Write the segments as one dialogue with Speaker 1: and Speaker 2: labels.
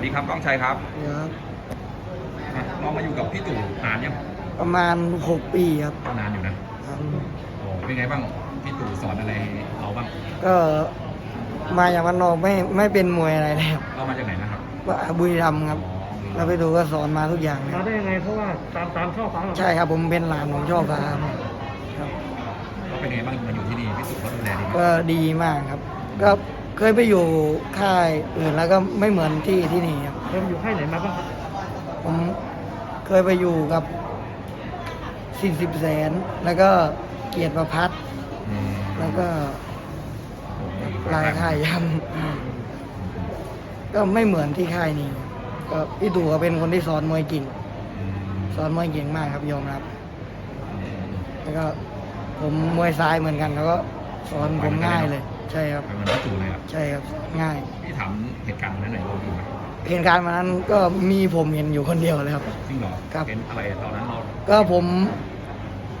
Speaker 1: วัสดีครับก้องชัยครับ
Speaker 2: ครับ
Speaker 1: อะเรามาอยู่กับพี่ตู่นานยัง
Speaker 2: ประมาณหกปีครับ
Speaker 1: ก็นานอยู่นะครับโอ้เป็นไงบ้างพี่ตู่สอนอะไรเราบ้าง
Speaker 2: ก็มาจากวันนอกไม่ไม่เป็นมวยอะไรเลยครับ
Speaker 1: เรามาจากไหนนะครับ
Speaker 2: ว่าบุรีรัมย์ครับ
Speaker 1: อ๋อ
Speaker 2: เราไปดูก็สอนมาทุกอย่างเลยค
Speaker 3: มา
Speaker 2: รับ
Speaker 3: ได้ยังไงเพราะว่าตามตามช่อฟ้าเหรอ
Speaker 2: ใช่ครับผมเป็นหลานของชอบฟ้าครับครับ
Speaker 1: ก็เป็นไงบ้างมาอยู่ที่นี่พี่ตู่เขาดูแลดีไหม
Speaker 2: ก็ดีมากครับ ก็ เคยไปอยู่ค่ายอื่นแล้วก็ไม่เหมือนที่ที่นี่ครับ
Speaker 3: เริ่มอยู่ให้ไหนมาบ้างครับ
Speaker 2: ผมเคยไปอยู่กับสี่สิบแสน แล้วก็เกียรติประพัฒน์
Speaker 1: อืม
Speaker 2: แล้วก็
Speaker 1: โอ้โห
Speaker 2: ลายค่ายยำก็ไม่เหมือนที่ค่ายนี้ก็พี่ตู่ก็เป็นคนที่สอนมวยเก่ง
Speaker 1: อืม
Speaker 2: สอนมวยเก่งมากครับยอมรับแล้วก็ผมมวยซ้ายเหมือนกันแล้วก็สอนผมง่ายเลย ใช่ครับ
Speaker 1: เป็นเหมือนพี่ตู่เลยอะ
Speaker 2: ใช่ครับง่าย
Speaker 1: พี่ถามเหตุการณ์วันนั้นหน่อยเราอยู่ไหม
Speaker 2: เหตุการณ์วันนั้นก็มีผมเห็นอยู่คนเดียวเลยครับ
Speaker 1: จริงเหรอ
Speaker 2: ครับ
Speaker 1: เป็นอะไรตอนนั้นเรา
Speaker 2: ก็ผม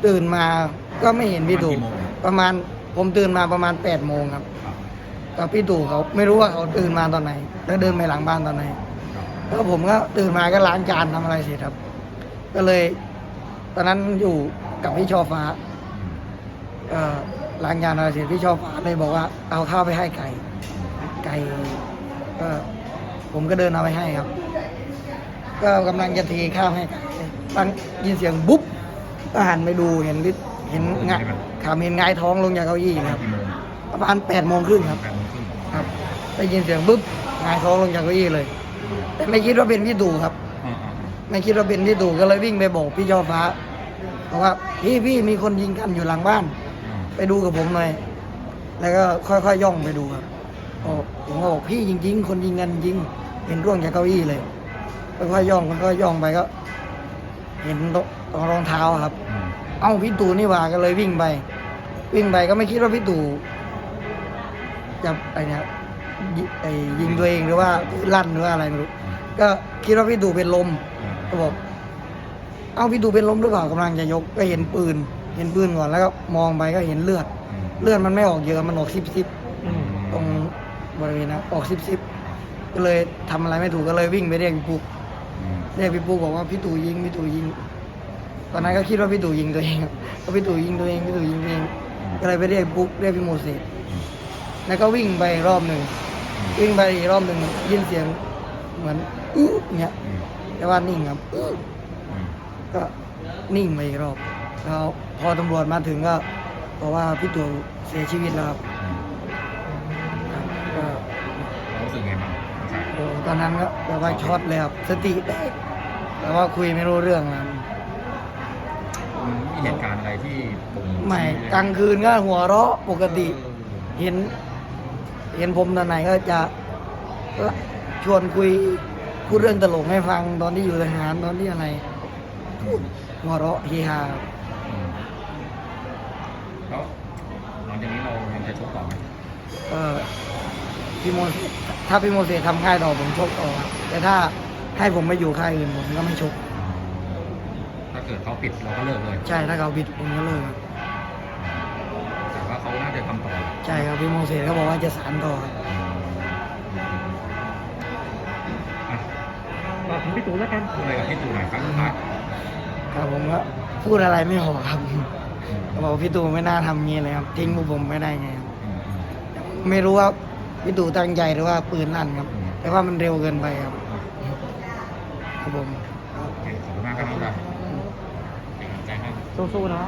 Speaker 2: ตื่นมาก็ไม่เห็นพี่ตู่
Speaker 1: ประมาณกี่โมง
Speaker 2: ประมาณผมตื่นมาประมาณแปดโมงครับ
Speaker 1: ครับ
Speaker 2: กับพี่ตู่เขาไม่รู้ว่าเขาตื่นมาตอนไหน แล้วเดินไปหลังบ้านตอนไหน
Speaker 1: ครับ
Speaker 2: แล้วผมก็ตื่นมาก็ล้างจานทำอะไรเสร็จครับ ก็เลย ตอนนั้นอยู่กับพี่ชอฟ้า
Speaker 1: อืม
Speaker 2: เอ่อ ล้างจานอะไรเสร็จพี่ชอฟ้าเลยบอกว่าเอาข้าวไปให้ไก่ ไก่ก็ผมก็เดินเอาไปให้ครับ ก็กำลังจะเทข้าวให้ไก่ตั้งยินเสียงบุ๊บก็หันไปดูเห็นพี่เห็นงะขาเห็นงายท้องลงจากเก้าอี้ครับประมาณแปดโมงครึ่งครับ
Speaker 1: ครั
Speaker 2: บได้ยินเสียงปุ๊บงายท้องลงจากเก้าอี้เลย แต่ไม่คิดว่าเป็นพี่ตู่ครับไม่คิดว่าเป็นพี่ตู่ก็เลยวิ่งไปบอกพี่ชอฟ้าบอกว่าพี่พี่มีคนยิงกันอยู่หลังบ้าน ไปดูกับผมหน่อย แล้วก็ค่อยๆย่องไปดูครับโอ้ผมก็บอกพี่จริง ๆ คนยิงกันจริง เห็นร่วงจากเก้าอี้เลยค่อยๆย่องค่อยๆย่องไปก็ เห็นตรงตรงรองเท้าครับ
Speaker 1: อืม
Speaker 2: เอ้าพี่ตู่นี่หว่าก็เลยวิ่งไป วิ่งไปก็ไม่คิดว่าพี่ตู่จะไอเนี่ยยิไอยิงตัวเองหรือว่าลั่นหรือว่าอะไรไม่รู้ ก็คิดว่าพี่ตู่เป็นลมก็บอก เอ้าพี่ตู่เป็นลมหรือเปล่ากำลังจะยกก็เห็นปืน เห็นปืนก่อนแล้วก็มองไปก็เห็นเลือด
Speaker 1: อืม
Speaker 2: เลือดมันไม่ออกเยอะมันออกซิบซิบ
Speaker 3: อืม
Speaker 2: ตรงบริเวณนะออกซิบซิบก็เลยทำอะไรไม่ถูกก็เลยวิ่งไปเรียกพี่ปุ๊ก
Speaker 1: อืม
Speaker 2: เรียกพี่ปุ๊กบอกว่าพี่ตู่ยิงพี่ตู่ยิง ตอนนั้นก็คิดว่าพี่ตู่ยิงตัวเองครับก็พี่ตู่ยิงตัวเองพี่ตู่ยิงตัวเองก็เลยไปเรียกปุ๊กเรียกพี่โมเสสแล้วก็วิ่งไปรอบหนึ่งวิ่งไปอีกรอบหนึ่งยินเสียงเหมือนอื้อเงี้ย
Speaker 1: อืม
Speaker 2: แต่ว่านิ่งครับอื้อ
Speaker 1: อืม
Speaker 2: ก็นิ่งไปอีกรอบ แล้วพอตำรวจมาถึงก็บอกว่าพี่ตู่เสียชีวิตแล้วครับ
Speaker 1: อืม
Speaker 2: ก็
Speaker 1: เรารู้สึกไงบ้างใช่
Speaker 2: โอ้ตอนนั้นก็แบบว่าช็อตเลยครับสติแตกแต่ว่าคุยไม่รู้เรื่องนะ
Speaker 1: มีเหตุการณ์อะไรที่ผม
Speaker 2: ไม่กลางคืนก็หัวเราะปกติ เห็น เห็นผมตอนไหนก็จะชวนคุยพูดเรื่องตลกให้ฟังตอนที่อยู่ทหารตอนที่อะไร
Speaker 1: อืม
Speaker 2: หัวเราะเฮฮา
Speaker 1: อืมแล้วหลัง จากนี้เรายังจะชกต่อไหม
Speaker 2: เออพี่โมเสสถ้าพี่โมเสสทำค่ายต่อผมชกต่อครับแต่ถ้าให้ผมไปอยู่ค่ายอื่นผมก็ไม่ชก
Speaker 1: ถ้าเกิดเขาปิดเราก็เลิกเลย
Speaker 2: ใช่ถ้าเขาบิดผมก็เลิกครับ
Speaker 1: แต่ว่าเขาน่าจะทำต่อ
Speaker 2: ใช่ครับพี่โมเสสเขาบอกว่าจะสานต่อครับ
Speaker 1: อืมอะ
Speaker 3: ฝากถึงพี่ตู่แล้วกัน
Speaker 1: พูดอะไรกับพี่ตู่หน่อยครั้งสุดท้าย
Speaker 2: ครับผมก็พูดอะไรไม่ออกครับ
Speaker 1: อืม
Speaker 2: เขาบอกว่าพี่ตู่ไม่น่าทำงี้เลยครับ ทิ้งพวกผมไม่ได้ไงครับ
Speaker 1: อืมอืม
Speaker 2: ไม่รู้ว่าพี่ตู่ตั้งใจหรือว่าปืนลั่นครับ
Speaker 1: อืม
Speaker 2: แต่ว่ามันเร็วเกินไปครับ ครับผม
Speaker 1: โอเคขอบคุณมากครับน้องดาวเป็นกำลังใจให้
Speaker 3: สู้ๆนะ